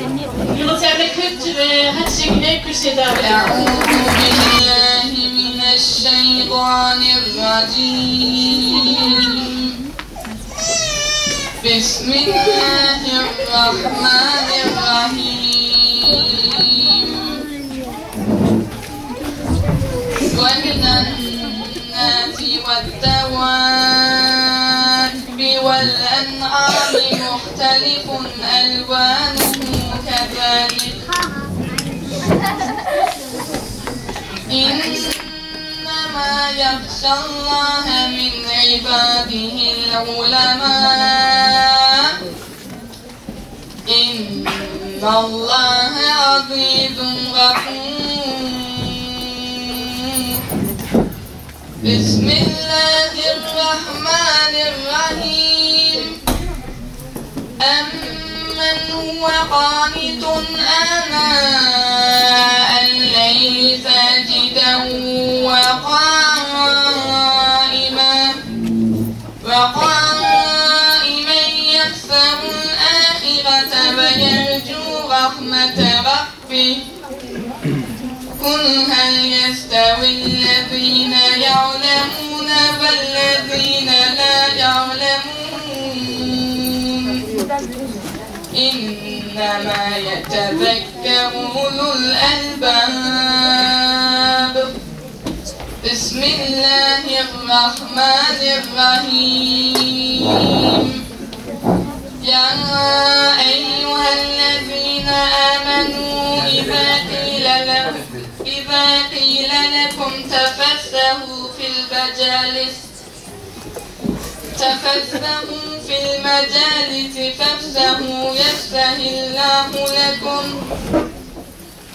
المتمكن هاتشي هناك كل شيء أعوذ بالله من الشيطان الرجيم بسم الله الرحمن الرحيم. ومن الناس والدواب والأنعام مختلف ألوانه إنما يخشى الله من عباده العلماء. إن الله عزيز غفور. بسم الله الرحمن الرحيم. أمن هو قانت آناء الليل ساجدا وقائما وقائما يحسب الآخرة ويرجو رحمة ربه. قل هل يستوي الذين يعلمون والذين إنما يتذكر أولو الألباب. بسم الله الرحمن الرحيم. يا أيها الذين آمنوا إذا قيل لكم إذا قيل لكم تفسحوا في المجالس تفسحوا في المجالس فافسحوا يفسح الله لكم.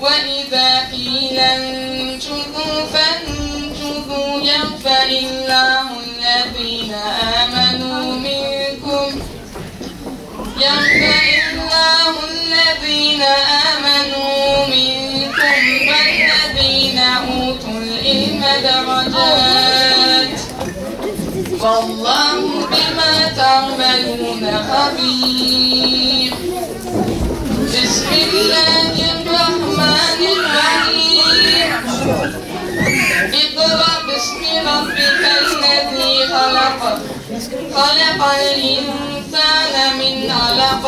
وإذا قيل انشزوا فانشزوا يغفر الله الذين آمنوا منكم. يغفر الله الذين آمنوا منكم والذين أوتوا العلم درجات. والله بما تعملون خبير. بسم الله الرحمن الرحيم. اقرأ باسم ربك الذي خلق. خلق الإنسان من علق.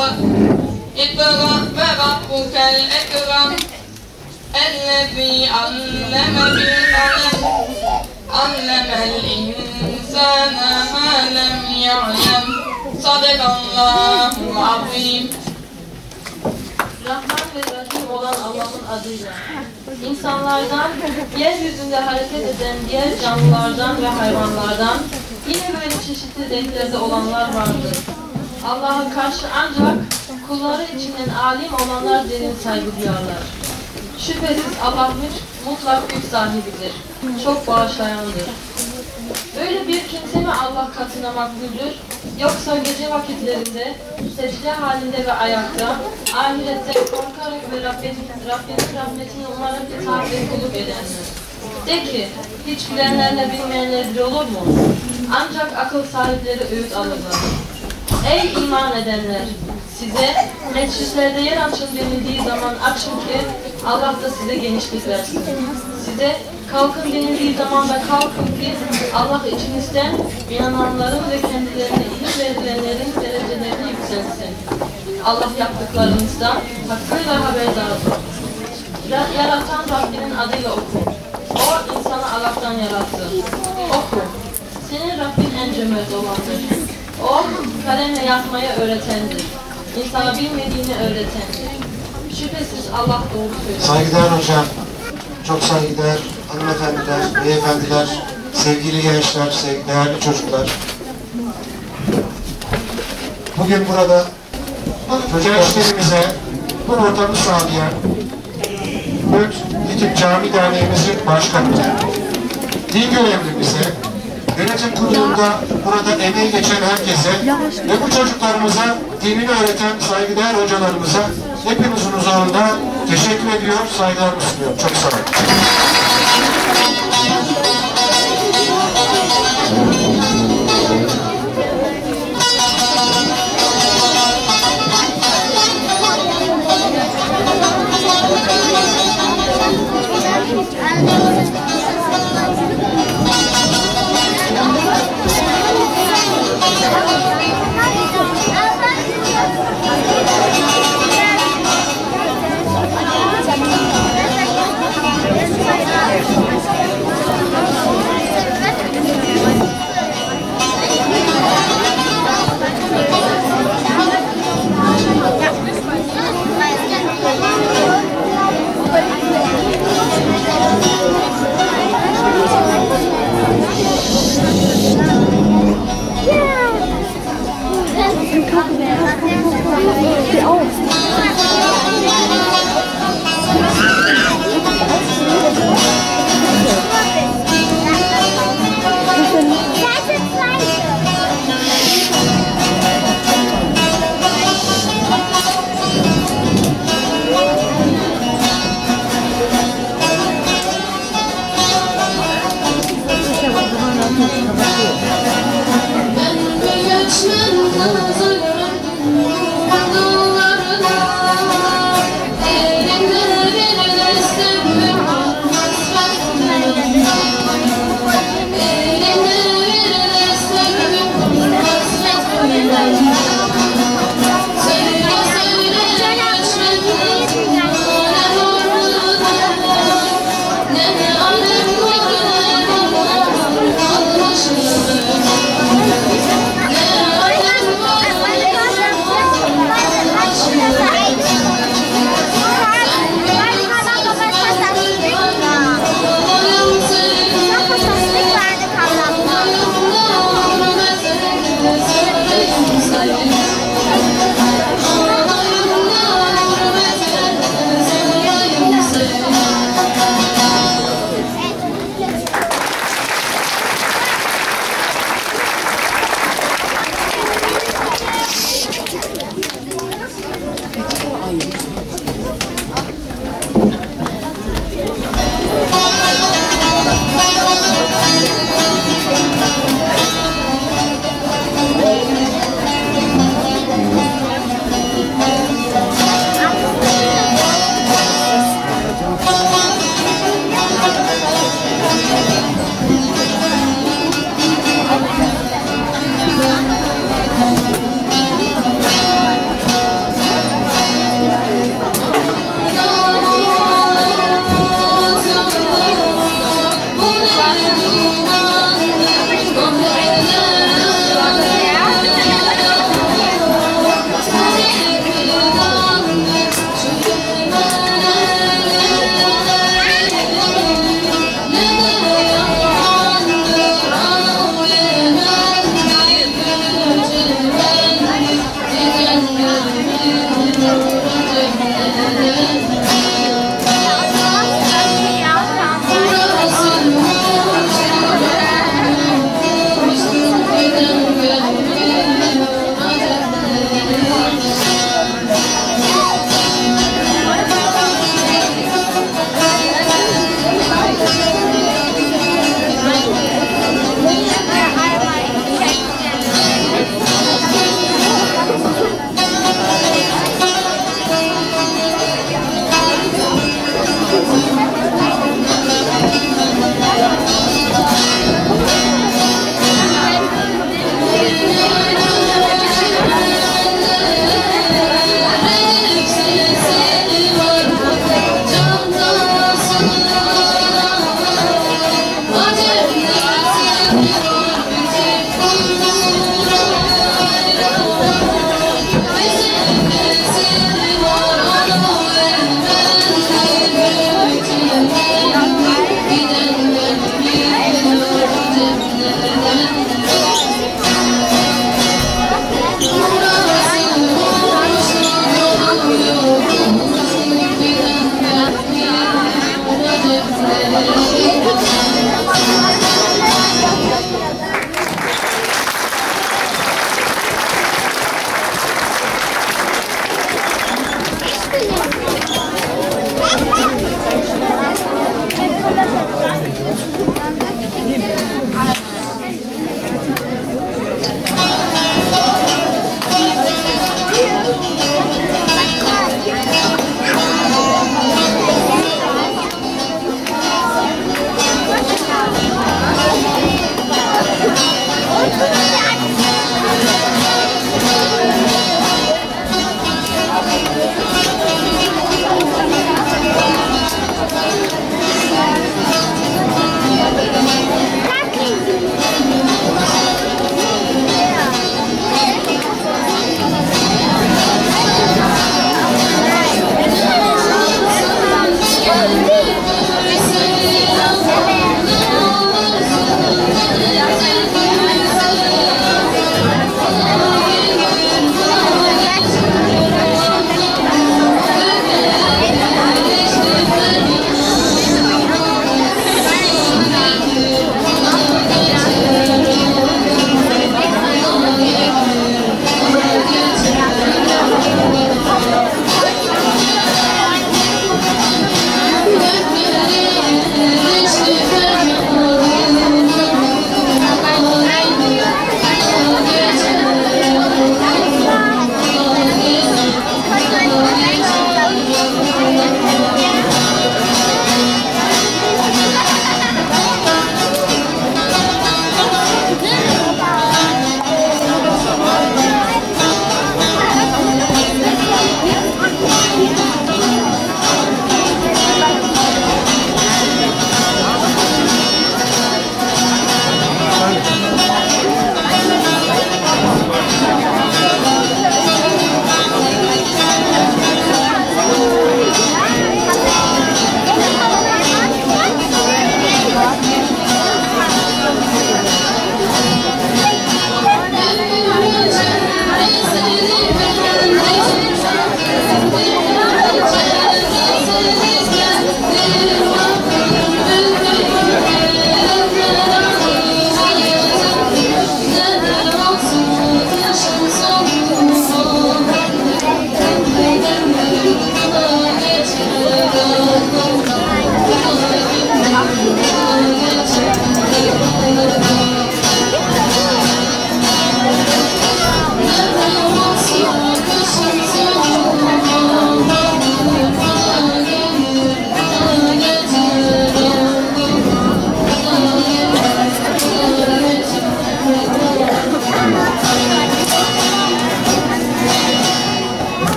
اقرأ وربك الأكرم. الذي علم بالقلم. علم الإنسان يعلم صدق الله العظيم Rahman ve Rahim olan Allah'ın adıyla. İnsanlardan, yeryüzünde hareket eden diğer canlılardan ve hayvanlardan yine böyle çeşitli renklerde olanlar vardır. Allah'a karşı ancak kulları içinden alim olanlar derin saygı duyarlar. Şüphesiz Allah mutlak güç sahibidir. Çok bağışlayandır. Öyle bir kimse mi Allah katına makbuldür? Yoksa gece vakitlerinde secde halinde ve ayakta ahirette korkarak ve Rabbinin, Rabbinin rahmetini umarak itaat ve kulluk edenler. De ki, hiç bilenlerle bilmeyenler bir olur mu? Ancak akıl sahipleri öğüt alırlar. Ey iman edenler! Size meclislerde yer açın denildiği zaman açın ki Allah da size genişlik versin. Size kalkın denildiği zaman da kalkın ki Allah içinizden inananların ve kendilerine ilim verilenlerin derecelerini yükselsin. Allah yaptıklarınızdan hakkıyla haberdardır. Ya- Yaratan Rabbinin adıyla oku. O insanı Allah'tan yarattı. Oku. Senin Rabbin en cömert olandır. O kalemle yazmayı öğretendir. İnsana bilmediğini öğretendir. Şüphesiz Allah doğru söylüyor. Saygıdeğer hocam, çok saygıdeğer hanımefendiler, beyefendiler, sevgili gençler, sevgili değerli çocuklar. Bugün burada gençlerimize bu ortamı sağlayan Büyük Yitik Cami Derneğimizin başkanı, din görevlimize, yönetim kurulunda burada emeği geçen herkese ve bu çocuklarımıza dinini öğreten saygıdeğer hocalarımıza hepimizin huzurunda teşekkür ediyor, saygılarımı sunuyorum. Çok sağ olun.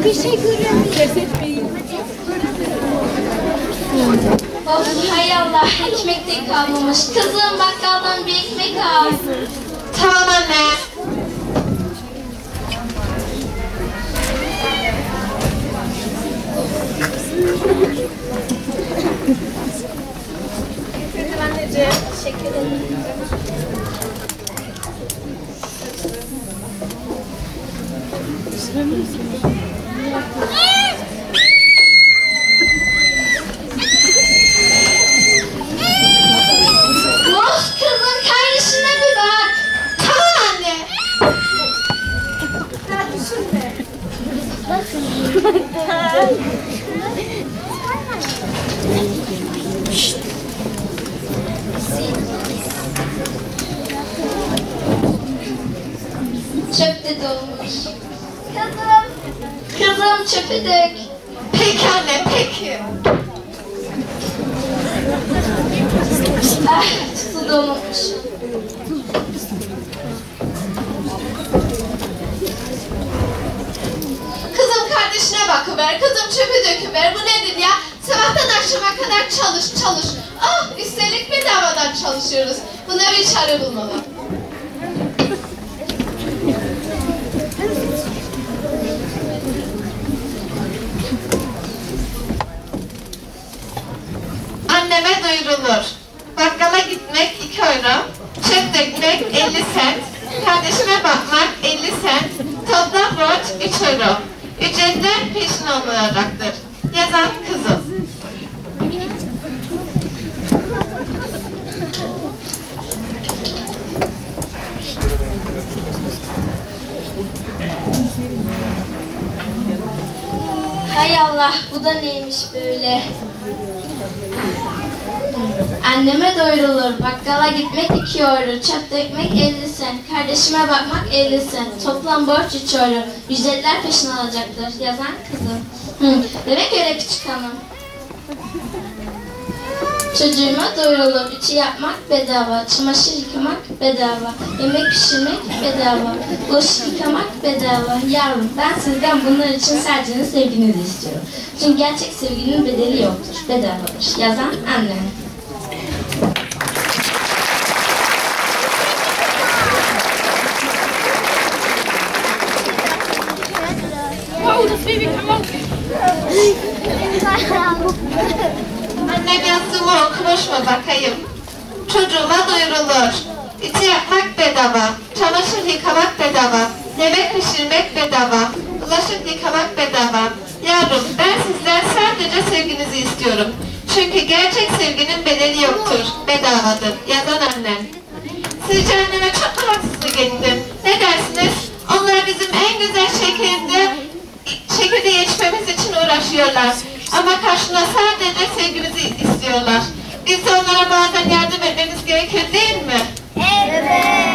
Of hay Allah ekmek de kalmamış. Kızım bakkaldan bir ekmek al. Tamam anne. Teşekkür ederim. Sıra mı? Bakıver, kızım çöpü döküver. Bu nedir ya? Sabahtan akşama kadar çalış çalış. Ah üstelik bedavadan çalışıyoruz. Buna bir çare bulmalı. Anneme duyurulur. Bakkala gitmek 2 euro, çöp dökmek 50 sent, kardeşime bakmak 50 sent, toplam borç 3 euro. Ücretler peşin olacaktır. Yazan kızım. Hay Allah bu da neymiş böyle. Anneme doyurulur. Bakkala gitmek 2 euro. Çöp dökmek 50 sent. Kardeşime bakmak 50 sent. Toplam borç 3 euro. Ücretler peşin alacaktır. Yazan kızım. Hı, demek öyle küçük hanım. Çocuğuma doyurulur. Ütü yapmak bedava. Çamaşır yıkamak bedava. Yemek pişirmek bedava. Bulaşık yıkamak bedava. Yavrum ben sizden bunlar için sadece sevginizi istiyorum. Çünkü gerçek sevginin bedeli yoktur. Bedavadır. Yazan annem. Annem yazdığımı okumuş mu bakayım. Çocuğuma duyurulur. İçi yapmak bedava, çamaşır yıkamak bedava, yemek pişirmek bedava, bulaşık yıkamak bedava. Yavrum ben sizden sadece sevginizi istiyorum. Çünkü gerçek sevginin bedeli yoktur, bedavadır. Yazan annem. Sizce anneme çok mu ettim? Ne dersiniz? Onlar bizim en güzel şekerinde çekirdeği içmemiz için uğraşıyorlar. Ama karşına sadece sevgimizi istiyorlar. Biz de onlara bazen yardım etmemiz gerekir değil mi? Bismillah,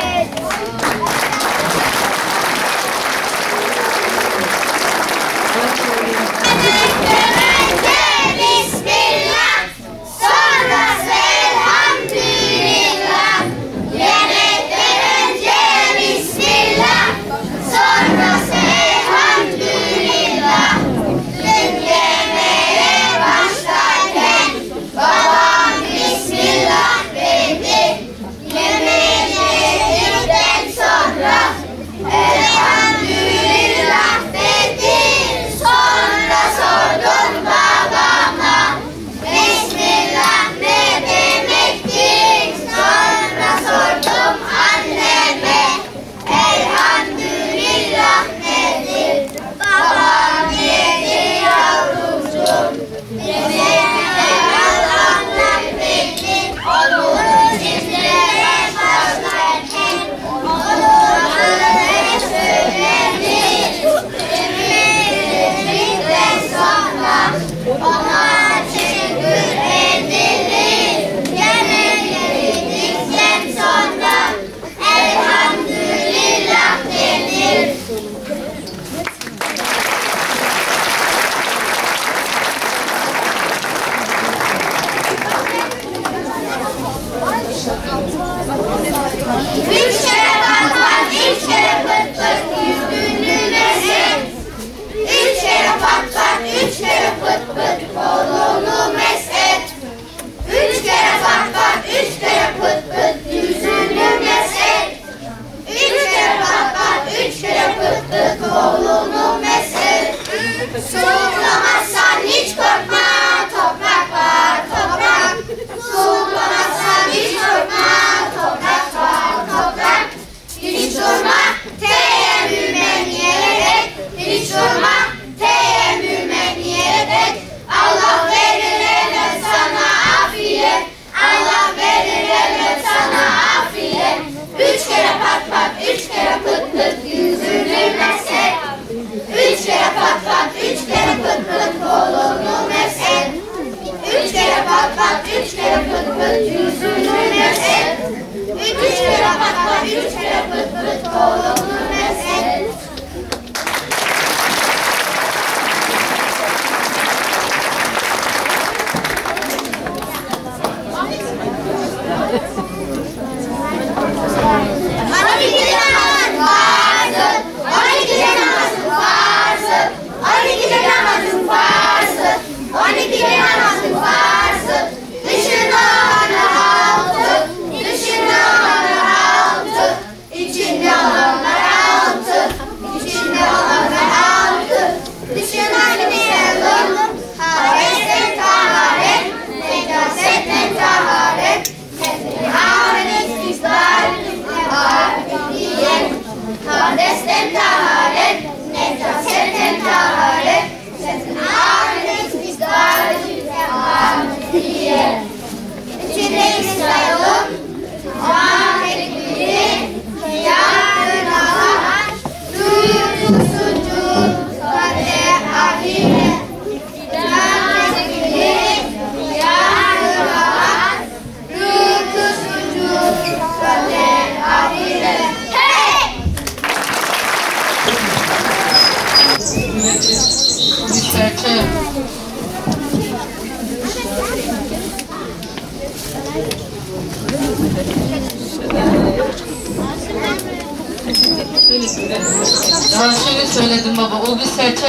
baba, o bir serçe.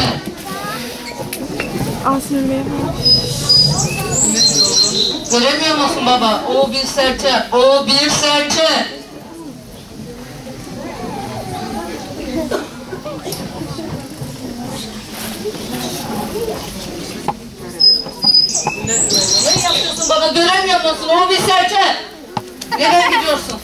Göremiyor musun baba? O bir serçe, o bir serçe. Ne yapıyorsun baba? Göremiyor musun? O bir serçe. Nereye gidiyorsun?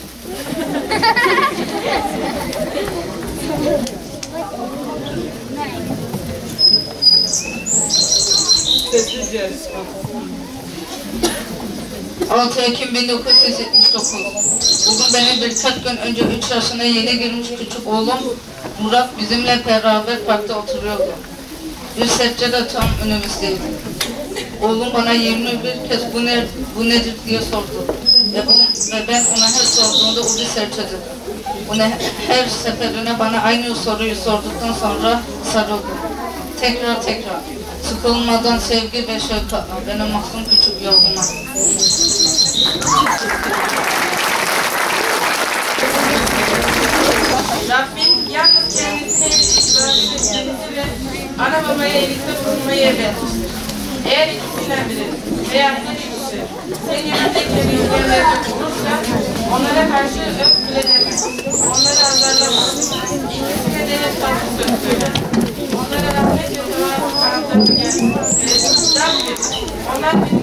6 Ekim 1979. Bugün benim birkaç gün önce 3 yaşına yeni girmiş küçük oğlum Murat bizimle beraber parkta oturuyordu. Bir serçe de tam önümüzdeydi. Oğlum bana 21 kez bu, ne, bu nedir diye sordu. Ve, ve ben ona her sorduğunda o bir serçedir. Ona her seferine bana aynı soruyu sorduktan sonra sarıldı. Tekrar tekrar. Sıkılmadan sevgi ve şefkatle benim mahzun küçük yavrum. Rabbim yalnız kendisine ibadetlerinizi ve ana babaya iyilikte bulunmayı emretmiştir. Eğer ikisinden biri veya her ikisi senin yanındayken yürüyenlerde bulursa onlara karşı öf bile deme. Onları azarlama. İkisine de hep tatlı söz söyle. Onlara rahmet ve tevazu kanatlarını gel. Onlar beni